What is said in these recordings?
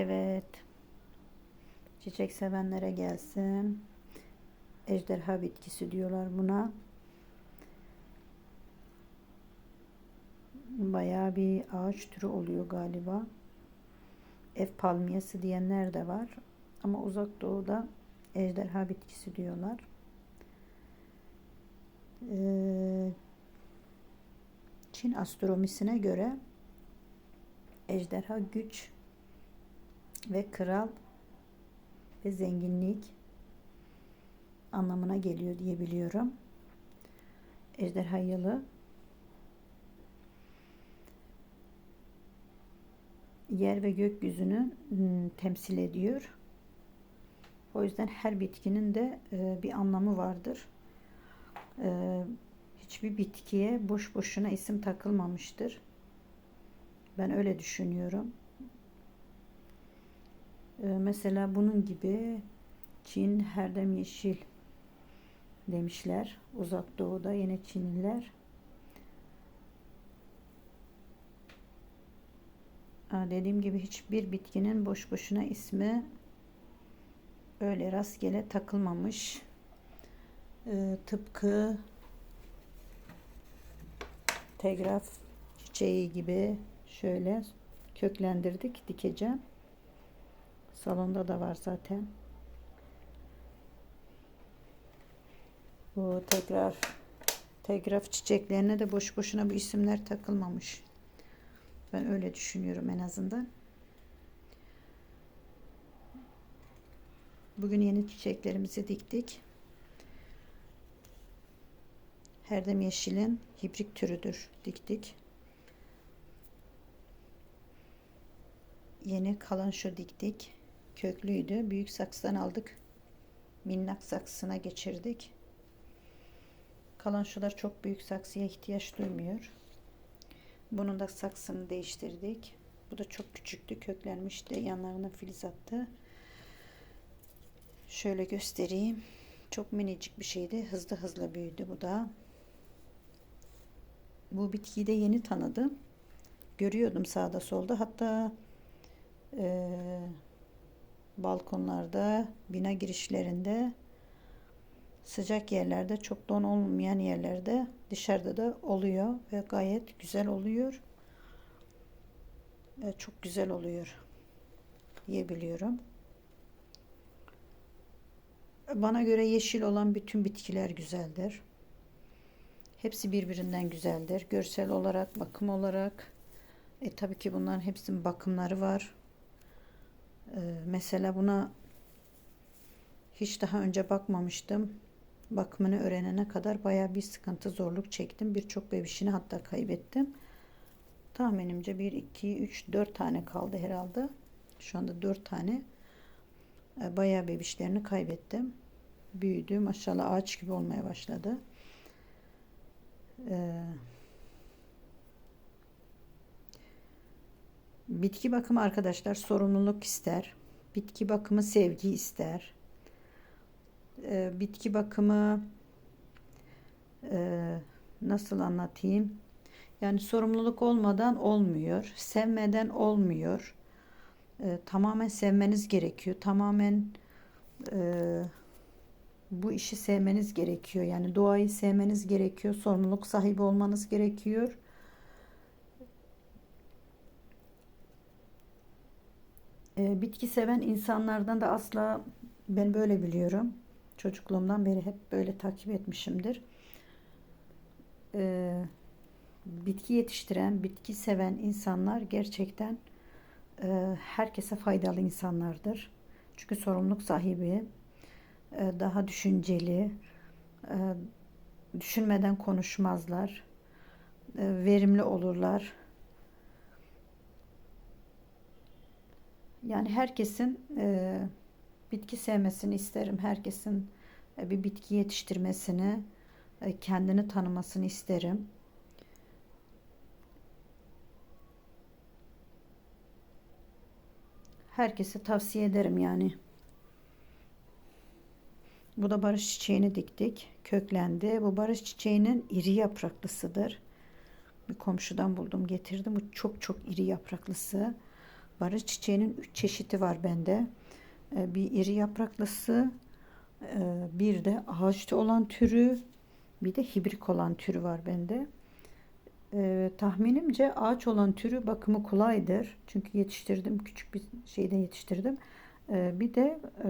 Evet. Çiçek sevenlere gelsin. Ejderha bitkisi diyorlar buna. Bayağı bir ağaç türü oluyor galiba. Ev palmiyesi diyenler de var. Ama uzak doğuda ejderha bitkisi diyorlar. Ee, Çin astronomisine göre ejderha güç ve kral ve zenginlik anlamına geliyor diye biliyorum. Ejderha yılı yer ve gökyüzünü ım, temsil ediyor. O yüzden her bitkinin de e, bir anlamı vardır. E, hiçbir bitkiye boş boşuna isim takılmamıştır. Ben öyle düşünüyorum. E, mesela bunun gibi Çin herdem yeşil demişler. Uzak doğuda yine Çinliler. Dediğim gibi hiçbir bitkinin boş boşuna ismi öyle rastgele takılmamış. Ee, tıpkı telgraf çiçeği gibi şöyle köklendirdik dikeceğim. Salonda da var zaten. Bu telgraf telgraf çiçeklerine de boş boşuna bu isimler takılmamış. Ben öyle düşünüyorum en azından. Bugün yeni çiçeklerimizi diktik. Herdem yeşilin hibrit türüdür. Diktik. Yeni kalanşo diktik. Köklüydü. Büyük saksıdan aldık. Minnak saksısına geçirdik. Kalanşolar çok büyük saksıya ihtiyaç duymuyor. Bunun da saksını değiştirdik. Bu da çok küçüktü. Köklenmişti. Yanlarına filiz attı. Şöyle göstereyim. Çok minicik bir şeydi. Hızlı hızlı büyüdü bu da. Bu bitkiyi de yeni tanıdım. Görüyordum sağda solda. Hatta e, balkonlarda, bina girişlerinde sıcak yerlerde çok don olmayan yerlerde dışarıda da oluyor ve gayet güzel oluyor. Evet, çok güzel oluyor diyebiliyorum. Bana göre yeşil olan bütün bitkiler güzeldir. Hepsi birbirinden güzeldir. Görsel olarak, bakım olarak. E tabii ki bunların hepsinin bakımları var. E, mesela buna hiç daha önce bakmamıştım bakımını öğrenene kadar baya bir sıkıntı zorluk çektim. Birçok bebişini hatta kaybettim. Tahminimce 1, 2, 3, 4 tane kaldı herhalde. Şu anda 4 tane e, baya bebişlerini kaybettim. Büyüdü. Maşallah ağaç gibi olmaya başladı. Ee, bitki bakımı arkadaşlar sorumluluk ister. Bitki bakımı sevgi ister e, bitki bakımı e, nasıl anlatayım? Yani sorumluluk olmadan olmuyor. Sevmeden olmuyor. E, tamamen sevmeniz gerekiyor. Tamamen e, bu işi sevmeniz gerekiyor. Yani doğayı sevmeniz gerekiyor. Sorumluluk sahibi olmanız gerekiyor. E, bitki seven insanlardan da asla ben böyle biliyorum. Çocukluğumdan beri hep böyle takip etmişimdir. Ee, bitki yetiştiren, bitki seven insanlar gerçekten e, herkese faydalı insanlardır. Çünkü sorumluluk sahibi, e, daha düşünceli, e, düşünmeden konuşmazlar, e, verimli olurlar. Yani herkesin e, bitki sevmesini isterim. Herkesin e, bir bitki yetiştirmesini, e, kendini tanımasını isterim. Herkese tavsiye ederim yani. Bu da barış çiçeğini diktik. Köklendi. Bu barış çiçeğinin iri yapraklısıdır. Bir komşudan buldum getirdim. Bu çok çok iri yapraklısı. Barış çiçeğinin üç çeşidi var bende. Ee, bir iri yapraklısı, e, bir de ağaçta olan türü, bir de hibrik olan türü var bende. Ee, tahminimce ağaç olan türü bakımı kolaydır. Çünkü yetiştirdim, küçük bir şeyde yetiştirdim. Ee, bir de e,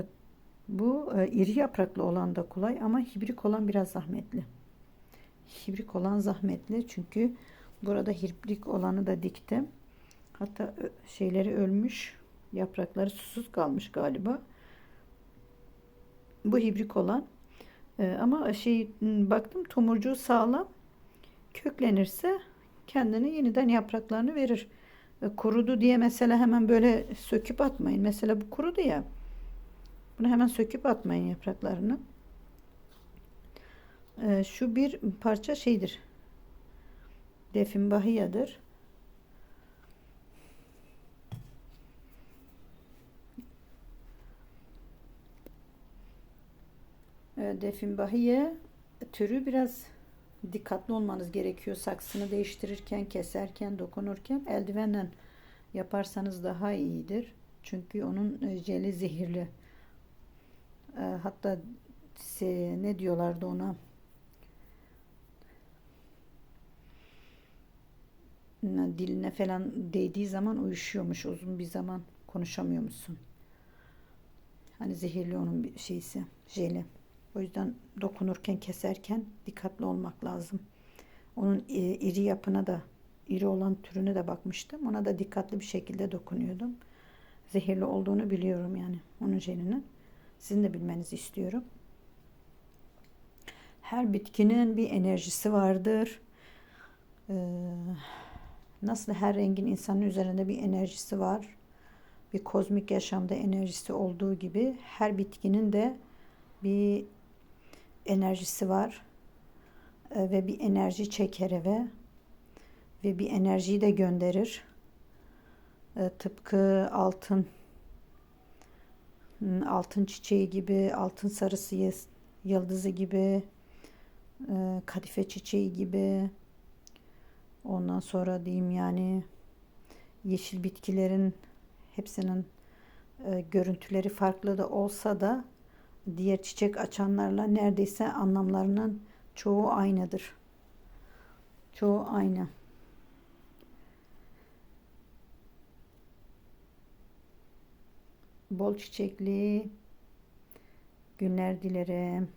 bu e, iri yapraklı olan da kolay ama hibrik olan biraz zahmetli. Hibrik olan zahmetli çünkü burada hibrik olanı da diktim. Hatta şeyleri ölmüş, yaprakları susuz kalmış galiba. Bu hibrik olan. Ee, ama şey baktım tomurcuğu sağlam. Köklenirse kendini yeniden yapraklarını verir. E, kurudu diye mesela hemen böyle söküp atmayın. Mesela bu kurudu ya. Bunu hemen söküp atmayın yapraklarını. Ee, şu bir parça şeydir. Defin bahiyadır. Ee, Defin bahiye türü biraz dikkatli olmanız gerekiyor. Saksını değiştirirken, keserken, dokunurken eldivenle yaparsanız daha iyidir. Çünkü onun e, jeli zehirli. E, hatta ne diyorlardı ona? Ne, Diline falan değdiği zaman uyuşuyormuş. Uzun bir zaman konuşamıyor musun? Hani zehirli onun bir şeysi, jeli. O yüzden dokunurken, keserken dikkatli olmak lazım. Onun e, iri yapına da, iri olan türüne de bakmıştım. Ona da dikkatli bir şekilde dokunuyordum. Zehirli olduğunu biliyorum yani onun jelinin. Sizin de bilmenizi istiyorum. Her bitkinin bir enerjisi vardır. Ee, nasıl her rengin insanın üzerinde bir enerjisi var. Bir kozmik yaşamda enerjisi olduğu gibi her bitkinin de bir enerjisi var. Ee, ve bir enerji çeker eve ve bir enerjiyi de gönderir. Ee, tıpkı altın hmm, altın çiçeği gibi, altın sarısı yı- yıldızı gibi, e, kadife çiçeği gibi. Ondan sonra diyeyim yani yeşil bitkilerin hepsinin e, görüntüleri farklı da olsa da diğer çiçek açanlarla neredeyse anlamlarının çoğu aynıdır. Çoğu aynı. Bol çiçekli günler dilerim.